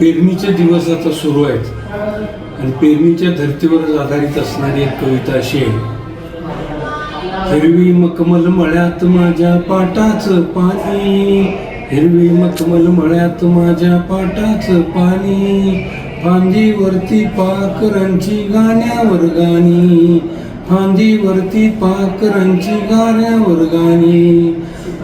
पेरणीचे दिवस आता सुरू आहेत. आणि पेरणीच्या धर्तीवर आधारित असणारी एक कविता अशी आहे. हिरवी मखमल मळ्यात माझ्या पाटाचं पाणी. हिरवी मखमल मळ्यात माझ्या पाटाचं पाणी. फांदीवरती पाकरांची गाण्यावर गाणी. फांदीवरती पाकरांची गाण्यावर गाणी.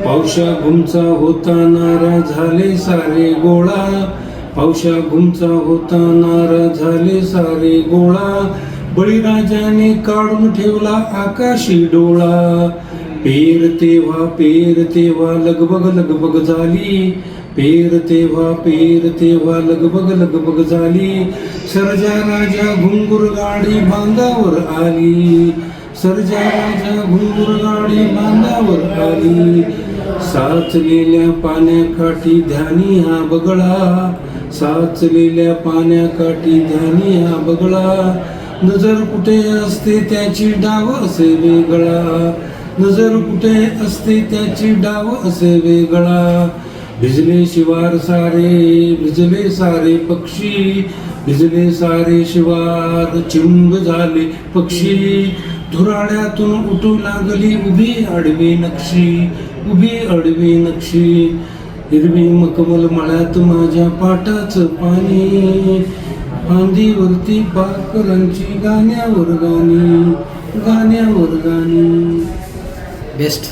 पावसा घुमचा होता नारा झाले सारे गोळा. पावशा घुमचा होता नारा झाले सारे गोळा. बळीराजाने काढून ठेवला आकाशी डोळा. पेर तेव्हा पेर तेव्हा लगबग लगबग झाली. पेर तेव्हा पेर तेव्हा लगबग लगबग झाली. सरजा राजा घुंगूर गाडी बांधावर आली. सरजा राजा घुंगूर गाडी बांधावर आली. साचलेल्या पाण्याकाठी ध्यानी हा बगळा. साचलेल्या पाण्याकाठी ध्यानी हा बगळा. नजर कुठे असते त्याची डाव असे वेगळा. नजर कुठे असते त्याची डाव असे वेगळा. भिजले शिवार सारे भिजले सारे पक्षी. भिजले सारे शिवार चिंब झाले पक्षी. धुराड्यातून उठू लागली उभी आडवी नक्षी. उभी आडवी नक्षी. हिरवी मकमल मळ्यात माझ्या पाटाचं पाणी. फांदीवरती पाकरांची गाण्यावर गाणी गाण्यावर गाणी. बेस्ट